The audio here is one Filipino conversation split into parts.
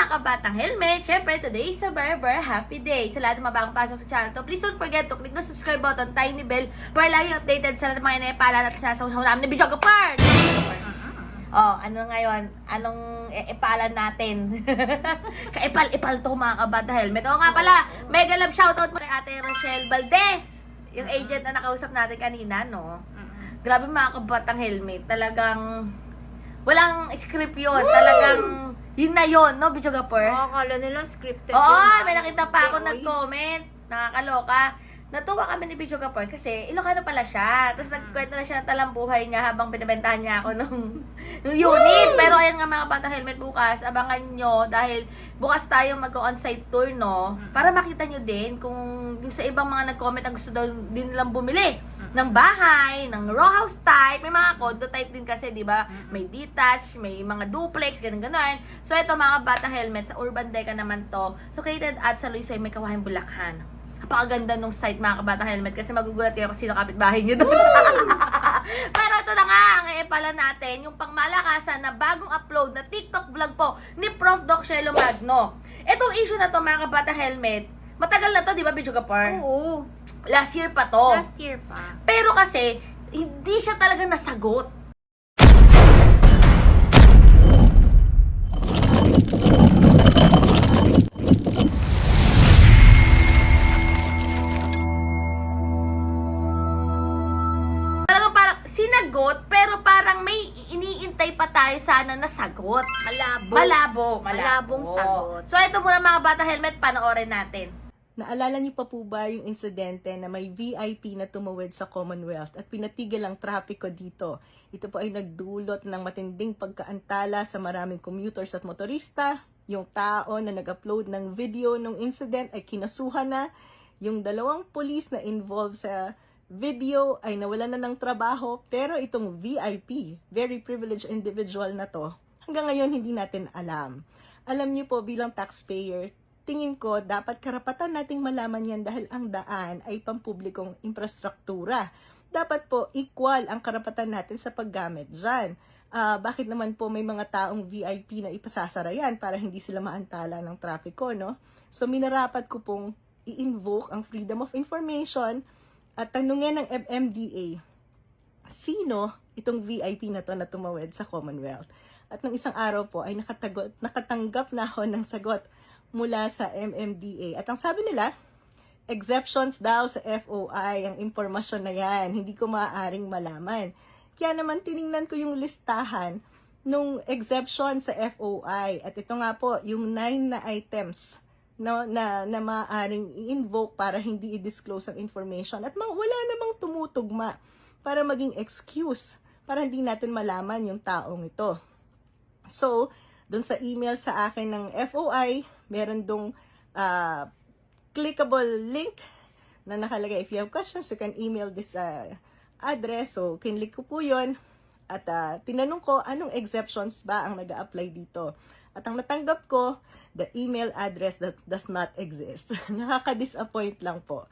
mga kabatang helmet, syempre today is a very very happy day. Sa lahat ng mga bagong pasok sa channel to, please don't forget to click the subscribe button, tiny bell, para lagi updated sa lahat ng mga inaipalan at sinasaw namin ni Bijoga Part! Oh, ano ngayon? Anong e- ipalan natin? Kaipal-ipal to mga kabata helmet. Oo nga pala, mega love shoutout mo kay Ate Rochelle Valdez. Yung agent na nakausap natin kanina, no? Grabe mga kabatang helmet. Talagang walang script yun. Talagang yun na yun, no, Bichogapur? Oo, akala nila scripted Oo, yun, may ah. nakita pa ako nag-comment. Nakakaloka. Natuwa kami ni Bicho Gapor kasi Ilocano pala siya. Tapos nagkwento na siya ng talambuhay niya habang binibentahan niya ako nung, nung unit. Pero ayan nga mga bata helmet bukas, abangan nyo dahil bukas tayo mag-on-site tour, no? Para makita nyo din kung yung sa ibang mga nag-comment ang gusto daw din nilang bumili ng bahay, ng row house type, may mga condo type din kasi, di ba? May detached, may mga duplex, ganun ganon So ito mga bata helmet sa Urban Deca naman to, located at sa Luisoy, may kawahin Bulacan. Napakaganda nung site mga kabata helmet kasi magugulat kayo kung sino kapitbahay niyo doon. Pero ito na nga, ang pala natin, yung pangmalakasan na bagong upload na TikTok vlog po ni Prof. Doc Shelo Magno. Itong issue na to mga kabata helmet, matagal na to, di ba, Bicho Gapar? Oo. Last year pa to. Last year pa. Pero kasi, hindi siya talaga nasagot. Parang may iniintay pa tayo sana na sagot. Malabo. Malabo. Malabong sagot. So, ito muna mga bata helmet, panoorin natin. Naalala niyo pa po ba yung insidente na may VIP na tumawid sa Commonwealth at pinatigil ang trapiko dito? Ito po ay nagdulot ng matinding pagkaantala sa maraming commuters at motorista. Yung tao na nag-upload ng video ng incident ay kinasuhan na. Yung dalawang police na involved sa video ay nawalan na ng trabaho pero itong VIP, very privileged individual na to, hanggang ngayon hindi natin alam. Alam niyo po bilang taxpayer, tingin ko dapat karapatan nating malaman yan dahil ang daan ay pampublikong infrastruktura. Dapat po equal ang karapatan natin sa paggamit dyan. Ah, bakit naman po may mga taong VIP na ipasasara yan para hindi sila maantala ng trapiko, no? So minarapat ko pong i-invoke ang freedom of information at tanungin ng MMDA, sino itong VIP na to na tumawid sa Commonwealth? At nung isang araw po ay nakatagot, nakatanggap na ako ng sagot mula sa MMDA. At ang sabi nila, exceptions daw sa FOI, ang impormasyon na yan, hindi ko maaaring malaman. Kaya naman tiningnan ko yung listahan nung exception sa FOI. At ito nga po, yung nine na items no, na, na maaaring i-invoke para hindi i-disclose ang information. At wala namang tumutugma para maging excuse para hindi natin malaman yung taong ito. So, doon sa email sa akin ng FOI, meron dong ah, clickable link na nakalagay. If you have questions, you can email this uh, address. So, kinlik ko po yun. At ah, tinanong ko, anong exceptions ba ang nag apply dito? At ang natanggap ko, the email address that does not exist. Nakaka-disappoint lang po.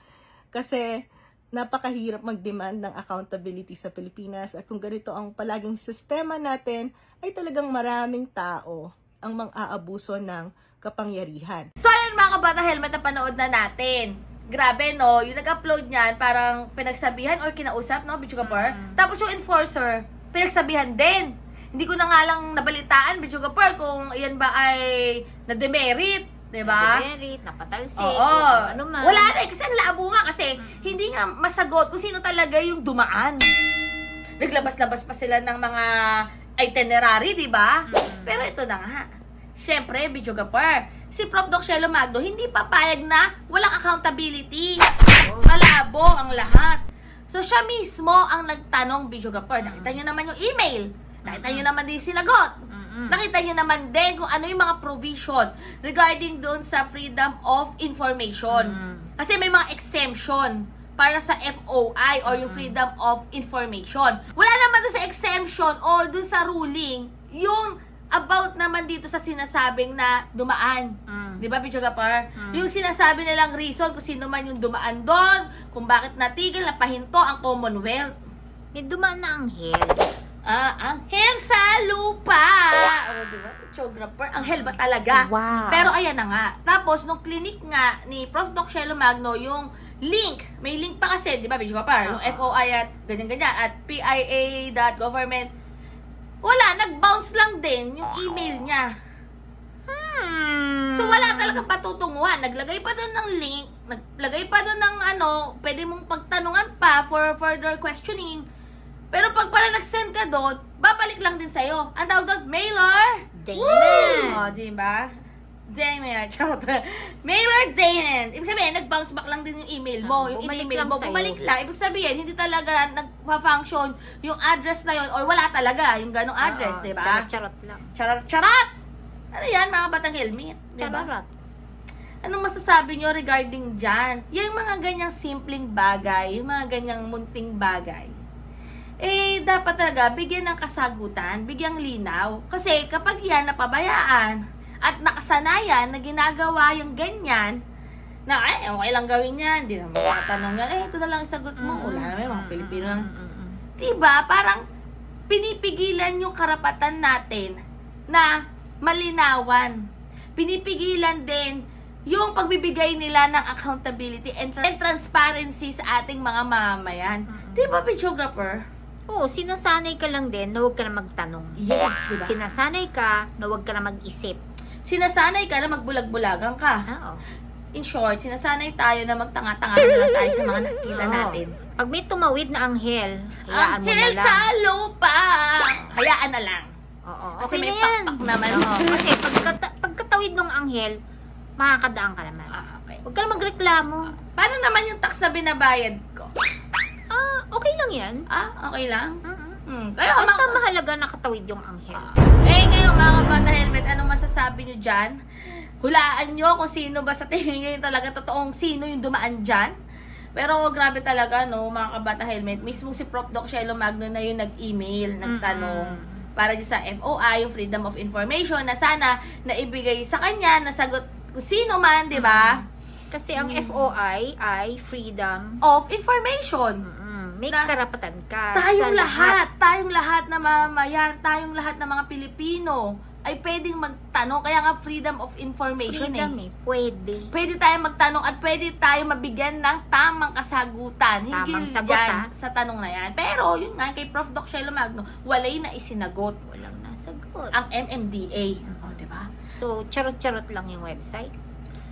Kasi, napakahirap mag-demand ng accountability sa Pilipinas at kung ganito ang palaging sistema natin, ay talagang maraming tao ang mang-aabuso ng kapangyarihan. So, ayun mga kabata helmet na panood na natin. Grabe, no? Yung nag-upload niyan, parang pinagsabihan or kinausap, no? Bicho Kapar. Mm. Tapos yung enforcer, pinagsabihan din. Hindi ko na nga lang nabalitaan, Bicho Kapar, kung iyan ba ay na-demerit. Diba? Demerit, napatalsik, Oo. o ano man. Wala na eh. Kasi ang labo nga kasi hindi nga masagot kung sino talaga yung dumaan. Naglabas-labas pa sila ng mga itinerary, di ba? Mm. Pero ito na nga. Siyempre, Bicho Gapar, si Prof. Doc Shelo Magno hindi papayag na walang accountability. Malabo ang lahat. So, siya mismo ang nagtanong, Bicho Gapar. Nakita niyo naman yung email. Nakita niyo naman din yung sinagot. Nakita nyo naman din kung ano yung mga provision regarding doon sa freedom of information. Mm. Kasi may mga exemption para sa FOI or yung freedom of information. Wala naman doon sa exemption or doon sa ruling yung about naman dito sa sinasabing na dumaan. Mm. Di ba, Picho Gapar? Mm. Yung sinasabi nilang reason kung sino man yung dumaan doon, kung bakit natigil, napahinto ang Commonwealth. May dumaan na anghel. Ah, anghel sa lupa. O, di ba? Geographer. Anghel ba talaga? Wow. Pero ayan na nga. Tapos, nung clinic nga ni Prof. Doc Shelo Magno, yung link, may link pa kasi, di ba, Bidyo Kapar? Yung Oo. FOI at ganyan-ganyan, at PIA.government. Wala, nag-bounce lang din yung email niya. Hmm. So, wala talagang patutunguhan. Naglagay pa doon ng link, naglagay pa doon ng ano, pwede mong pagtanungan pa for further questioning. Pero pag pala nag-send ka doon, babalik lang din sa'yo. Ang tawag doon, mailer. Damn. O, di ba? Damn, charot. Mailer Damon. Ibig sabihin, nag-bounce back lang din yung email mo. Ah, yung bumalik email lang mo, sa'yo. bumalik lang. Ibig sabihin, hindi talaga nagpa-function yung address na yon or wala talaga yung ganong address, Oo, di ba? Charot-charot lang. Charot, charot! Ano yan, mga batang helmet? Di ba? Charot. Anong masasabi nyo regarding dyan? Yung mga ganyang simpleng bagay, yung mga ganyang munting bagay, eh, dapat talaga bigyan ng kasagutan, bigyang linaw. Kasi kapag yan napabayaan at nakasanayan na ginagawa yung ganyan, na ay, okay lang gawin yan, hindi naman makatanong yan, eh, ito na lang ang sagot mo. Wala naman, mga Pilipino lang. Diba? Parang pinipigilan yung karapatan natin na malinawan. Pinipigilan din yung pagbibigay nila ng accountability and, and transparency sa ating mga mamamayan. Mm-mm. Diba, videographer? Oo, sinasanay ka lang din na huwag ka na magtanong. Yes, diba? Sinasanay ka na huwag ka na mag-isip. Sinasanay ka na magbulag-bulagan ka. Oo. In short, sinasanay tayo na magtanga-tanga na lang tayo sa mga nakikita Oo. natin. Pag may tumawid na anghel, hayaan mo na Anghel lang. sa lupa! Hayaan na lang. Oo, Kasi okay may yan. pakpak naman. Oo, kasi pagkata- pagkatawid ng anghel, makakadaan ka naman. Ah, okay. Huwag ka na magreklamo. Paano naman yung tax na binabayad ko? Ah, okay lang yan. Ah, okay lang? Mm-mm. Hmm. Kaya Basta mga... mahalaga nakatawid yung anghel. Eh, ngayon mga kabata helmet, anong masasabi nyo dyan? Hulaan nyo kung sino ba sa tingin nyo yung talaga totoong sino yung dumaan dyan. Pero grabe talaga, no, mga kabata helmet. Mismo si Prof. Doc Shelo Magno na yung nag-email, nagtanong. Mm-mm. Para sa FOI, yung Freedom of Information, na sana naibigay sa kanya, nasagot kung sino man, di ba? Kasi ang Mm. FOI ay freedom. Of information. Mm-mm. May Na- karapatan ka Tayong sa lahat, tayong lahat na mamamayan, tayong lahat na mga Pilipino ay pwedeng magtanong. Kaya nga freedom of information Freedom eh. eh. Pwede. Pwede tayong magtanong at pwede tayong mabigyan ng tamang kasagutan. Hinggil Tamang sagot, yan ah. sa tanong na yan. Pero yun nga, kay Prof. Doc Shelo Magno, walay na isinagot Walang nasagot. ang MMDA. O, di ba? So, charot-charot lang yung website.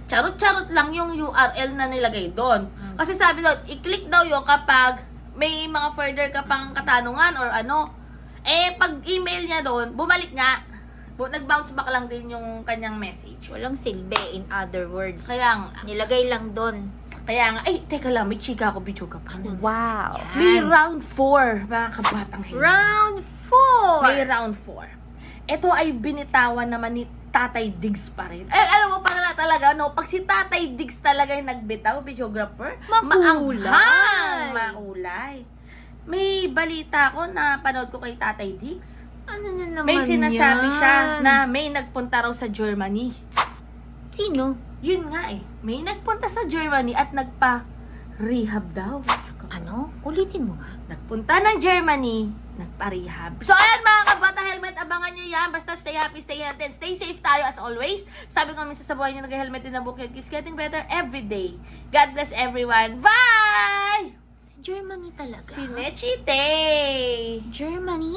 charot-charot lang yung URL na nilagay doon. Mm. Kasi sabi doon, i-click daw yun kapag may mga further ka pang katanungan or ano. Eh, pag email niya doon, bumalik nga. Nag-bounce back lang din yung kanyang message. Walang silbi, in other words. Kaya nga, Nilagay lang doon. kaya nga, ay, teka lang, may chika ako, ka pa. Wow. May round 4, mga kabatang helmet. Round 4! May round 4. Ito ay binitawan naman ni Tatay Diggs pa rin. Eh, alam mo pala talaga, no? Pag si Tatay Diggs talaga yung nagbitaw, videographer, Makulay. maanghang, makulay. May balita ko na panood ko kay Tatay Diggs. Ano na naman May sinasabi yan? siya na may nagpunta raw sa Germany. Sino? Yun nga eh. May nagpunta sa Germany at nagpa-rehab daw. Ano? Ulitin mo nga. Nagpunta ng Germany, nagpa-rehab. So, ayan mga kabata helmet, abangan nyo yan. Basta stay happy, stay healthy, and stay safe tayo as always. Sabi ko minsan sa buhay nyo, nag-helmet din na book, it keeps getting better every day. God bless everyone. Bye! Si Germany talaga. Si Nechite! Germany?